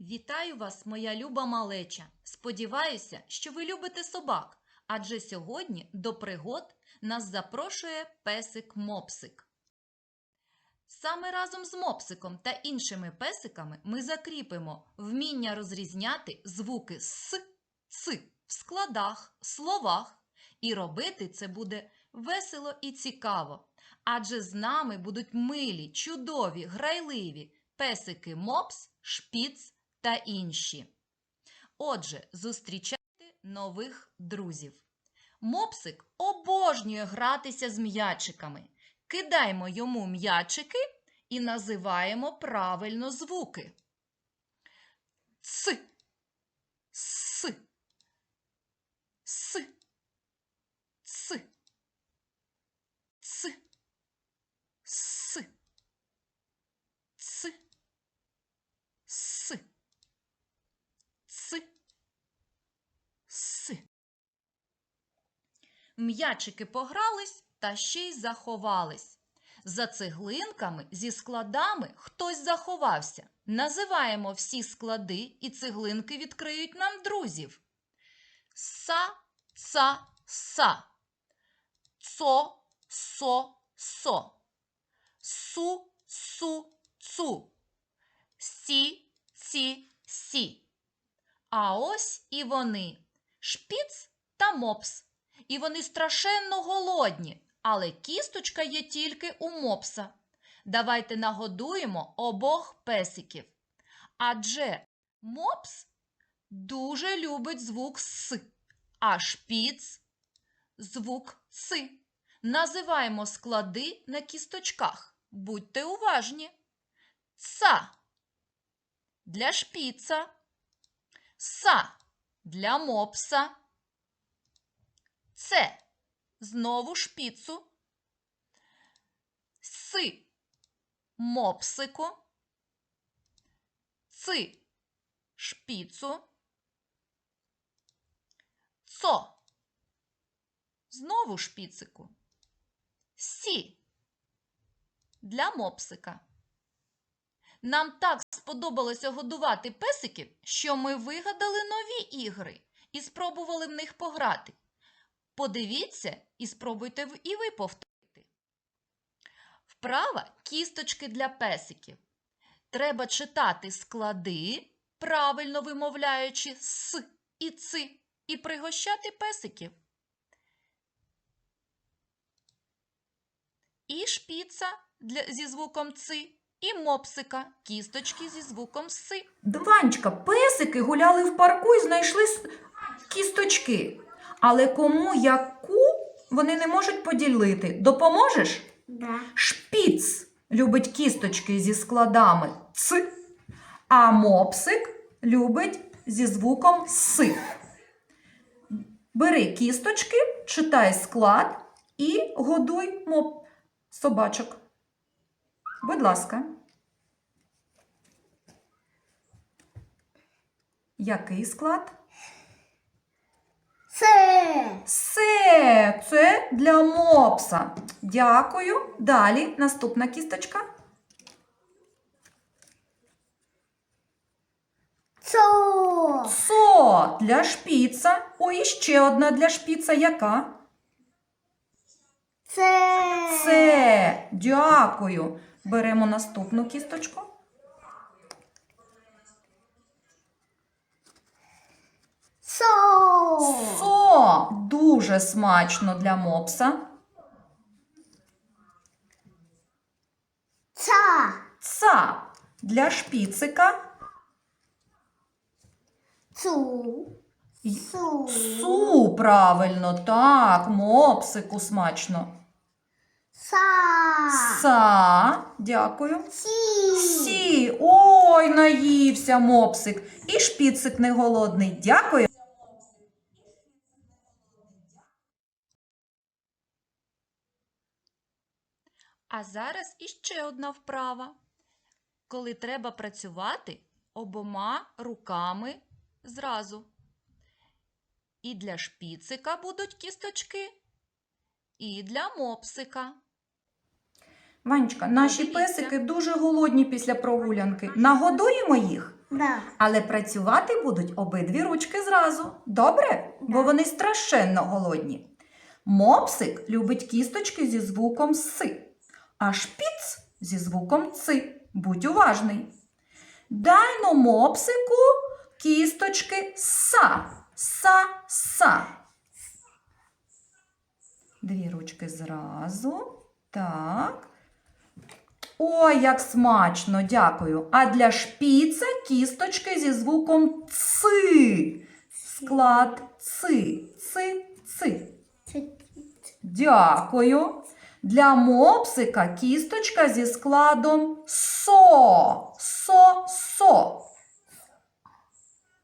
Вітаю вас, моя люба малеча. Сподіваюся, що ви любите собак, адже сьогодні до пригод нас запрошує песик Мопсик. Саме разом з мопсиком та іншими песиками ми закріпимо вміння розрізняти звуки с, ц в складах, словах, і робити це буде весело і цікаво. Адже з нами будуть милі, чудові, грайливі песики Мопс, Шпіц та інші. Отже, зустрічайте нових друзів. Мопсик обожнює гратися з м'ячиками. Кидаймо йому м'ячики і називаємо правильно звуки. Ц, с, ц, ц, с, ц, с, ц, с. М'ячики погрались та ще й заховались. За цеглинками зі складами хтось заховався. Називаємо всі склади, і цеглинки відкриють нам друзів. Са, са, са. Цо, со, со. Су, су, цу. Сі, ці, сі. А ось і вони шпіц та мопс. І вони страшенно голодні, але кісточка є тільки у мопса. Давайте нагодуємо обох песиків. Адже мопс дуже любить звук С, а шпіц звук Ц. Називаємо склади на кісточках. Будьте уважні. Ца для шпіца, са для мопса. Це знову шпіцу, си мопсику, ци шпіцу, цо знову шпіцику, сі для мопсика. Нам так сподобалося годувати песиків, що ми вигадали нові ігри і спробували в них пограти. Подивіться і спробуйте і ви повторити. Вправа кісточки для песиків. Треба читати склади, правильно вимовляючи с і ци, і пригощати песиків. І шпіца для, зі звуком ци, і мопсика, кісточки зі звуком си. Ванечка, песики гуляли в парку і знайшли кісточки. Але кому яку вони не можуть поділити. Допоможеш? Да. Шпіц любить кісточки зі складами ц, а мопсик любить зі звуком с. Бери кісточки, читай склад і годуй моп собачок. Будь ласка. Який склад? Це. Все, це для мопса. Дякую. Далі наступна кісточка. Цо. Со для шпіца. Ой, і ще одна для шпіца. Яка? Це. Це. Дякую. Беремо наступну кісточку. Со. Со. Дуже смачно для мопса. Ца. Ца для шпіцика. Цу. Су. Су, правильно, так, мопсику смачно. Са. Са, дякую. Сі. Сі, ой, наївся мопсик. І шпіцик не голодний. Дякую. А зараз іще одна вправа, коли треба працювати обома руками зразу. І для шпіцика будуть кісточки, і для мопсика. Ванечка, наші Подивіться. песики дуже голодні після прогулянки. Нагодуємо їх? Да. Але працювати будуть обидві ручки зразу. Добре? Бо вони страшенно голодні. Мопсик любить кісточки зі звуком си, а шпіц зі звуком ци. Будь уважний. Дай но мопсику кісточки са. Са, са. Дві ручки зразу. Так. Ой, як смачно, дякую. А для шпіца кісточки зі звуком ци. Склад ци, ци, ци. Дякую. Для мопсика кісточка зі складом со. Со, со.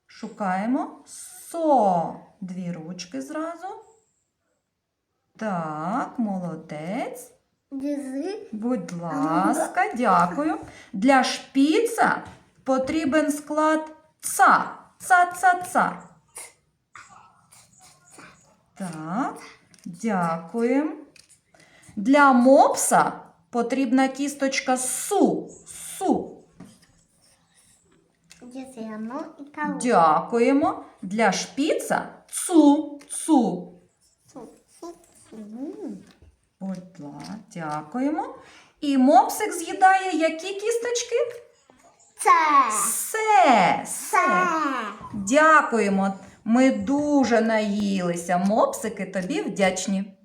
Шукаємо со. Дві ручки зразу. Так, молодець. Будь ласка, дякую. Для шпіца потрібен склад ца. Ца-ца-ца. Так, дякуємо. Для мопса потрібна кісточка су. Су. Дякуємо. Для шпіца цу. Цу. Су. Будь ласка, дякуємо. І мопсик з'їдає які кісточки? Це. Все. Це. Дякуємо. Ми дуже наїлися. Мопсики тобі вдячні.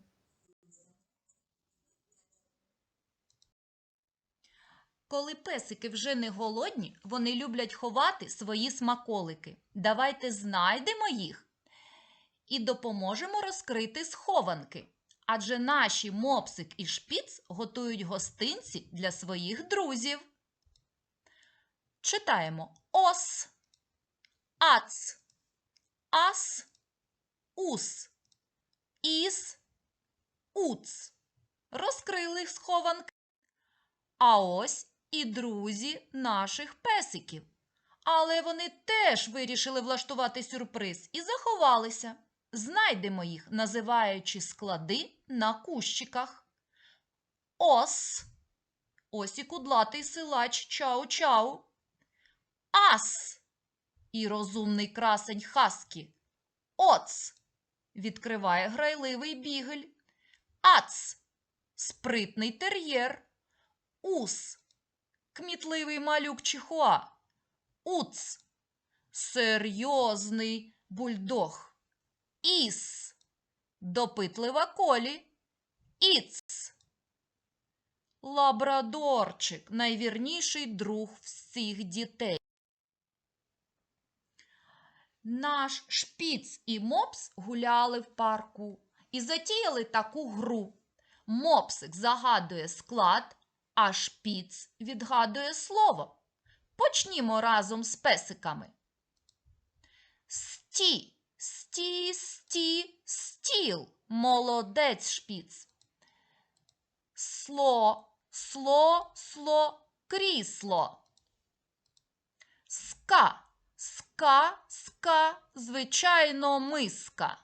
Коли песики вже не голодні, вони люблять ховати свої смаколики. Давайте знайдемо їх і допоможемо розкрити схованки. Адже наші мопсик і шпіц готують гостинці для своїх друзів. Читаємо ос, ац, ас, ус, іс, уц. Розкрили схованки. А ось і друзі наших песиків. Але вони теж вирішили влаштувати сюрприз і заховалися. Знайдемо їх, називаючи склади на кущиках. Ос. Ось і кудлатий силач чау-чау. Ас. І розумний красень Хаскі. Оц. Відкриває грайливий бігель. Ац. Спритний тер'єр. Ус. Кмітливий малюк Чихуа. Уц. Серйозний бульдог. Іс. Допитлива колі. Іц. Лабрадорчик найвірніший друг всіх дітей. Наш шпіц і мопс гуляли в парку і затіяли таку гру. Мопсик загадує склад, а шпіц відгадує слово. Почнімо разом з песиками. Сті, сті, сті, стіл. Молодець шпіц. Сло, сло, сло, крісло. Ска, ска, ска, звичайно, миска.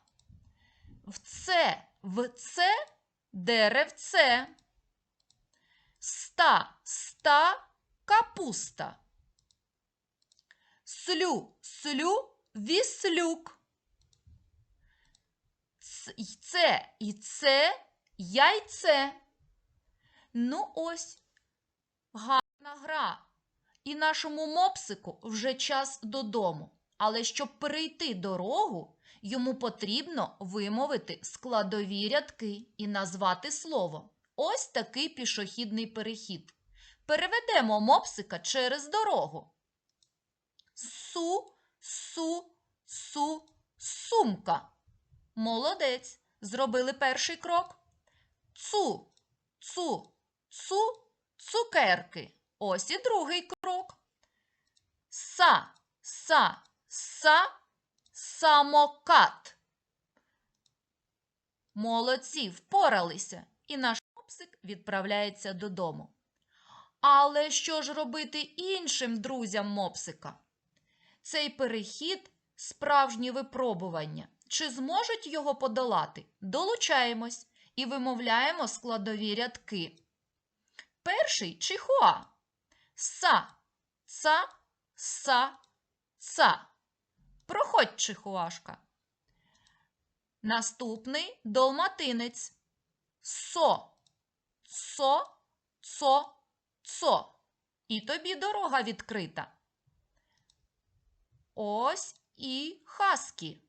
В це, в це деревце. Ста, ста, капуста. Слю, слю, віслюк. Це і це яйце. Ну ось, гарна гра. І нашому мопсику вже час додому. Але щоб перейти дорогу, йому потрібно вимовити складові рядки і назвати слово. Ось такий пішохідний перехід. Переведемо мопсика через дорогу. Су, су, су, сумка. Молодець. Зробили перший крок. Цу, цу, цу, цукерки. Ось і другий крок. Са, са, са, самокат. Молодці, впоралися, і наш мопсик відправляється додому. Але що ж робити іншим друзям мопсика? Цей перехід справжнє випробування. Чи зможуть його подолати? Долучаємось і вимовляємо складові рядки. Перший чихуа. Са, ца, са, ца. Проходь, чихуашка. Наступний долматинець. Со, цо, цо, цо. І тобі дорога відкрита. Ось і хаскі.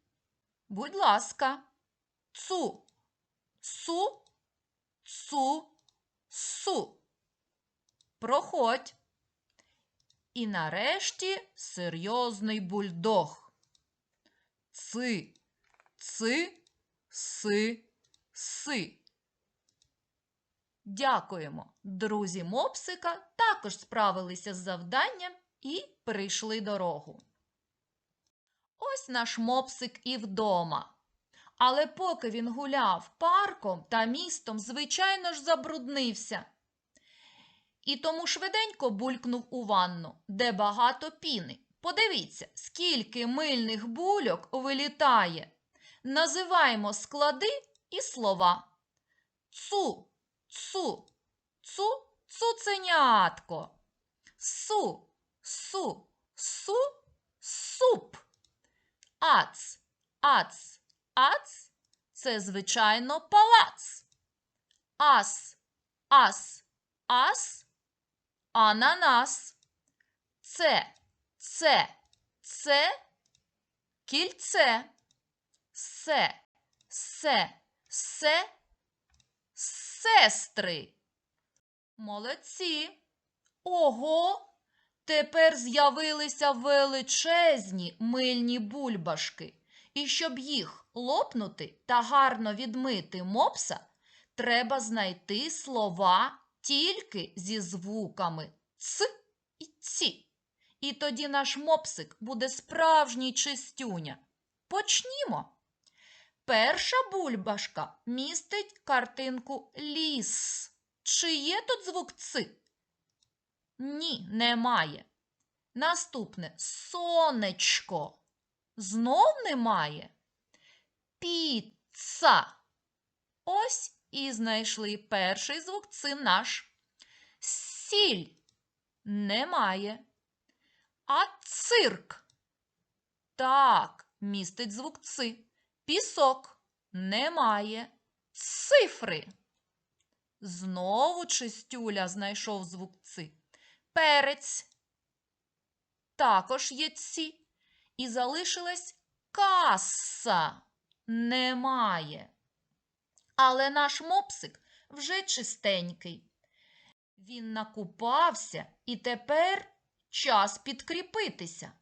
Будь ласка. Цу, су, цу, су. Проходь. І нарешті серйозний бульдог. Ци, ци, си, си. Дякуємо. Друзі мопсика також справилися з завданням і перейшли дорогу. Ось наш мопсик і вдома. Але поки він гуляв парком та містом, звичайно ж, забруднився. І тому швиденько булькнув у ванну, де багато піни. Подивіться, скільки мильних бульок вилітає. Називаємо склади і слова. Цу, цу, цу, цуценятко. Су, су, су, суп. Ац, ац, ац. Це, звичайно, палац. Ас, ас, ас, ананас. Це, це, це, кільце. Се, се, се, сестри. Молодці. Ого! Тепер з'явилися величезні мильні бульбашки. І щоб їх лопнути та гарно відмити мопса, треба знайти слова тільки зі звуками ц і ці. І тоді наш мопсик буде справжній чистюня. Почнімо. Перша бульбашка містить картинку ліс. Чи є тут звук ц? Ні, немає. Наступне сонечко. Знов немає. Піца. Ось і знайшли перший звук це наш. Сіль немає. А цирк. Так, містить звук ци. Пісок немає. Цифри. Знову чистюля знайшов звук ци. Перець. Також є ці. І залишилась каса. Немає. Але наш мопсик вже чистенький. Він накупався і тепер час підкріпитися.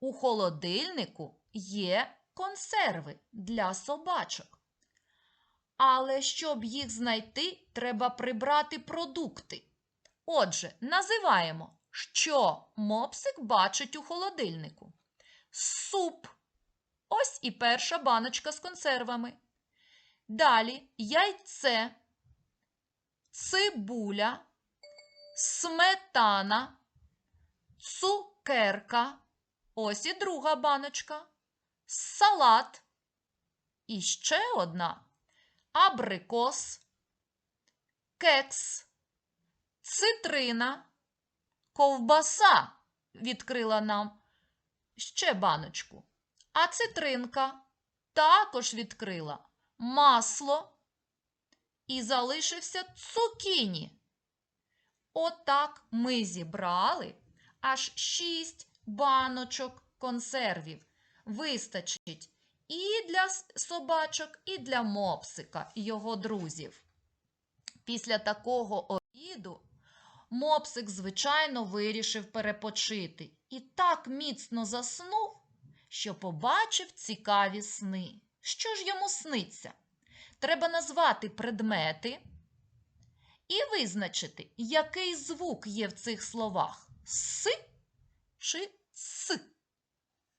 У холодильнику є консерви для собачок. Але щоб їх знайти, треба прибрати продукти. Отже, називаємо, що мопсик бачить у холодильнику. Суп. Ось і перша баночка з консервами. Далі яйце, цибуля, сметана, цукерка. Ось і друга баночка. Салат. І ще одна. Абрикос, кекс, цитрина, ковбаса відкрила нам ще баночку. А цитринка також відкрила масло і залишився цукіні. Отак ми зібрали аж шість баночок консервів. Вистачить і для собачок, і для мопсика його друзів. Після такого обіду мопсик, звичайно, вирішив перепочити і так міцно заснув, що побачив цікаві сни. Що ж йому сниться? Треба назвати предмети і визначити, який звук є в цих словах си чи ц.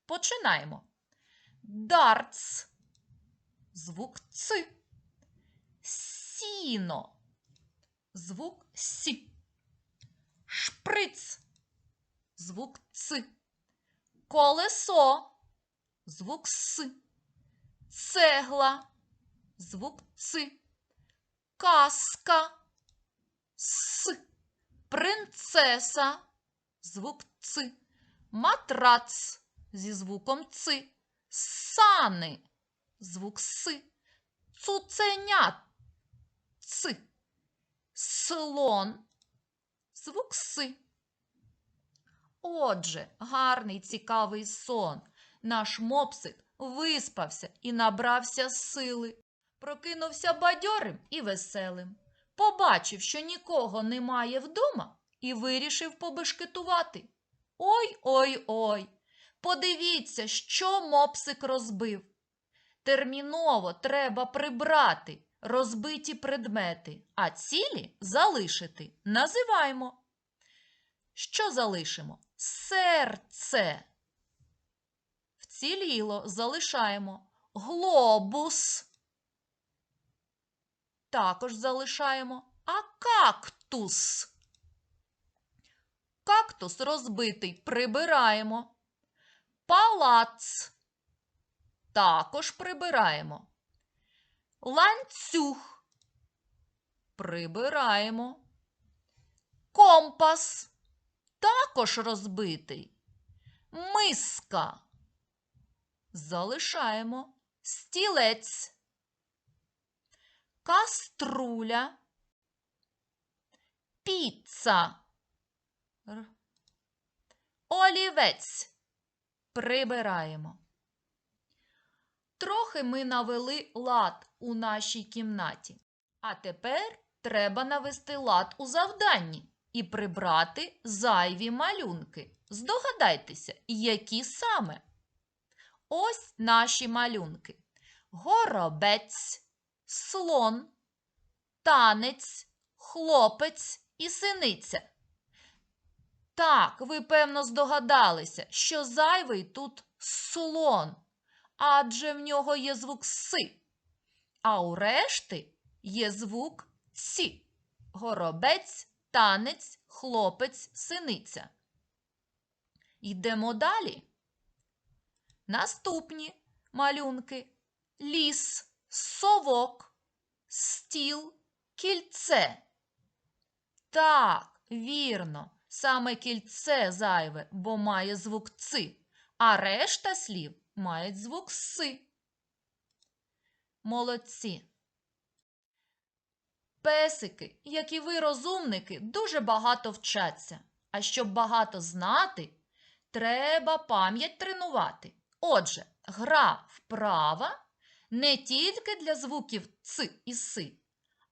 Починаємо. Дартс. Звук ц. Сіно. Звук сі. Шприц. Звук ц. Колесо. Звук с. Цегла. Звук ц. Каска. С. Принцеса. Звук ц. Матрац. Зі звуком ци. Сани. Звук си. Цуценят. Ци. Слон. Звук си. Отже, гарний цікавий сон. Наш мопсик виспався і набрався сили. Прокинувся бадьорим і веселим. Побачив, що нікого немає вдома, і вирішив побешкетувати. Ой ой ой. Подивіться, що мопсик розбив. Терміново треба прибрати розбиті предмети, а цілі залишити. Називаємо. Що залишимо? Серце. Вціліло залишаємо. Глобус. Також залишаємо. А кактус. Кактус розбитий прибираємо. Палац. Також прибираємо. Ланцюг. Прибираємо. Компас. Також розбитий. Миска. Залишаємо. Стілець. Каструля. Піца. Олівець. Прибираємо. Трохи ми навели лад у нашій кімнаті. А тепер треба навести лад у завданні і прибрати зайві малюнки. Здогадайтеся, які саме. Ось наші малюнки: горобець, слон, танець, хлопець і синиця. Так, ви певно здогадалися, що зайвий тут слон, адже в нього є звук си, а у решти є звук ці. Горобець, танець, хлопець, синиця. Йдемо далі. Наступні малюнки: ліс, совок, стіл, кільце. Так, вірно, саме кільце зайве, бо має звук ци, а решта слів мають звук си. Молодці. Песики, як і ви, розумники, дуже багато вчаться. А щоб багато знати, треба пам'ять тренувати. Отже, гра вправа не тільки для звуків ц і си,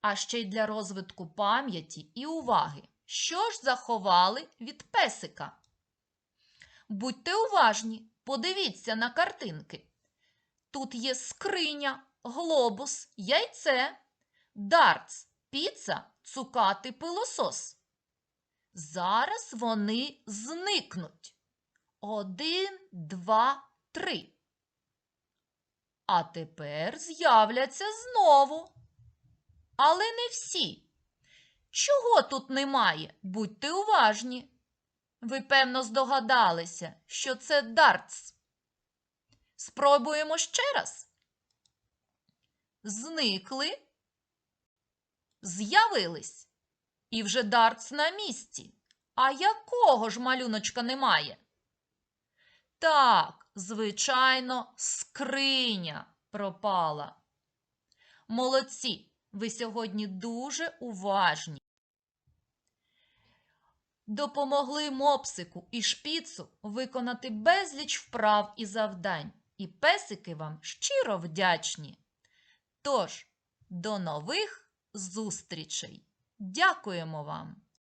а ще й для розвитку пам'яті і уваги. Що ж заховали від песика? Будьте уважні, подивіться на картинки. Тут є скриня, глобус, яйце, дартс, піца, цукати пилосос. Зараз вони зникнуть. Один, два, три. А тепер з'являться знову. Але не всі. Чого тут немає? Будьте уважні. Ви, певно, здогадалися, що це дартс. Спробуємо ще раз. Зникли, з'явились. І вже дартс на місці. А якого ж малюночка немає? Так, звичайно, скриня пропала. Молодці, ви сьогодні дуже уважні. Допомогли мопсику і шпіцу виконати безліч вправ і завдань, і песики вам щиро вдячні. Тож, до нових зустрічей! Дякуємо вам!